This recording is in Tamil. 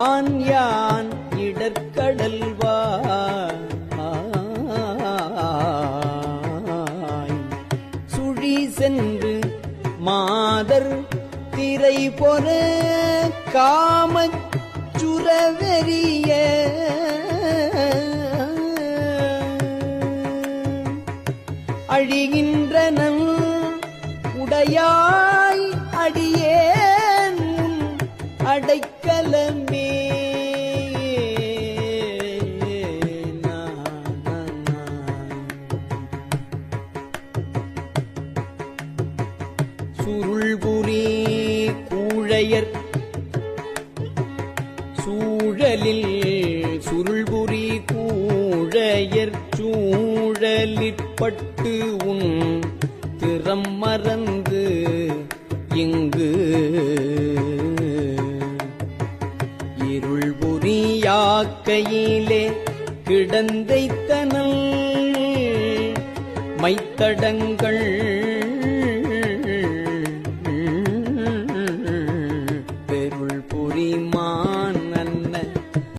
ஆன் யான் இடற்கடல்வாய் சுழி சென்று மாதர் திரை பொற காமச் சுரவெறிய. அழிகின்றன உடையாய் அடைக்கலமே. சுருள்புரி கூழையர். சூழலில் சுருள்புரி கூழையர். சூழலிற்பட்டு உன் திறம் இருள் புரியாக்கையிலே கிடந்தைத்தனல் மைத்தடங்கள்